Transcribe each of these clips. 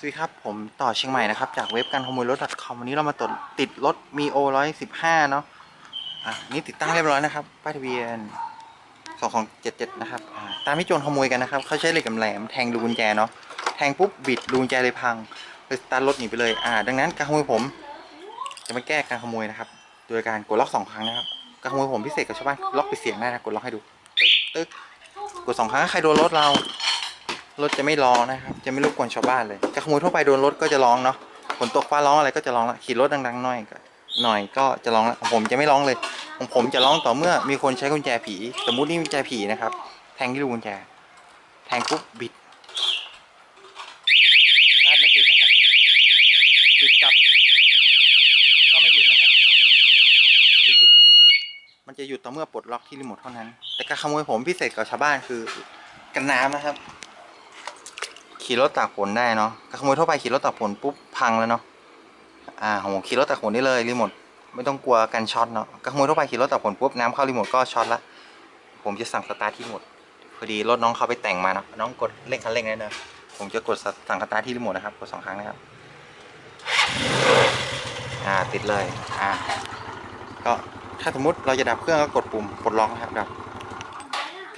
สวัสดีครับ ผมต่อเชียงใหม่นะครับ จากเว็บการขโมยรถ .com วันนี้เรามาตรวจติดรถมีโอร้อยสิบห้าเนาะอะนี่ติดตั้งเรียบร้อยนะครับป้ายทะเบียนสองของเจ็ดเจ็ดนะครับอ่าตามที่โจรขโมยกันนะครับเขาใช้เหล็กแหลมแทงรูกุญแจเนาะแทงปุ๊บบิดรูกุญแจเลยพังเลยสตาร์ทรถหนีไปเลยอ่า ดังนั้นการขโมยผม จะมาแก้การขโมยนะครับ โดยการกดล็อกสองครั้งนะครับการขโมยผมพิเศษกับชาวบ้านล็อกไปเสียงได้นะกดล็อกให้ดูตึ๊กตึ๊กกดสองครั้งใครโดนรถเรา รถจะไม่ร้องนะครับ จะไม่รบกวนชาวบ้านเลยจะขโมยทั่วไปโดนรถก็จะร้องเนาะฝนตกฟ้าร้องอะไรก็จะร้องละขี่รถดังๆหน่อยก็หน่อยก็จะร้องละของผมจะไม่ร้องเลยของผมจะร้องต่อเมื่อมีคนใช้กุญแจผี สมมุตินี่กุญแจผีนะครับ แทงที่รูกุญแจ แทงปุ๊บบิดตาไม่ติดนะครับบิดกลับ ก็ไม่หยุดนะครับจะหยุดมันจะหยุดต่อเมื่อปลดล็อกที่รีโมทเท่านั้น แต่การขโมยผมพิเศษกับชาวบ้านคือกันน้ำนะครับ ขี่รถตากฝนได้เนาะการขโมยทั่วไปขี่รถตากฝนปุ๊บพังแล้วเนาะอ่าของผมขี่รถตากฝนได้เลยรีโมทไม่ต้องกลัวกันช็อตเนาะการขโมยทั่วไปขี่รถตากฝนปุ๊บน้ำเข้ารีโมทก็ช็อตละผมจะสั่งสตาร์ทที่รีโมทพอดีรถน้องเขาไปแต่งมาเนาะน้องกดเร่งคันเร่งได้เนอะผมจะกดสั่งสตาร์ทที่รีโมทนะครับกดสองครั้งนะครับอ่าติดเลยอ่าก็ถ้าสมมติเราจะดับเครื่องก็กดปุ่มปลดล็อกนะครับดับ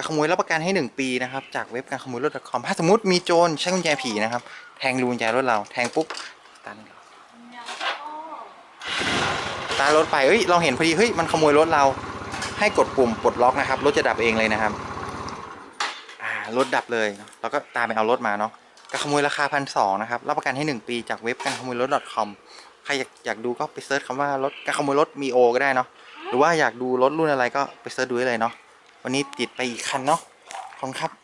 การขโมยรับประกันให้1ปีนะครับจากเว็บการขโมยรถ .com ถ้าสมมติมีโจรใช้กุญแจผีนะครับ แทงรูกุญแจรถเรา แทงปุ๊บตันตารถไปเฮ้ยเราเห็นพอดีเฮ้ยมันขโมยรถเรา ให้กดปุ่มปลดล็อกนะครับรถจะดับเองเลยนะครับอ่ารถดับเลยเนอะแล้วก็ตามไปเอารถมาเนาะการขโมยราคาพันสองนะครับรับประกันให้ 1 ปีจากเว็บการขโมยรถ .com ใครอยากอยากดูก็ไปเซิร์ชคำว่ารถการขโมยรถมีโอก็ได้เนาะหรือว่าอยากดูรถรุ่นอะไรก็ไปเซิร์ชดูได้เลยเนาะ วันนี้ติดไปอีกคันเนาะขอบคุณครับ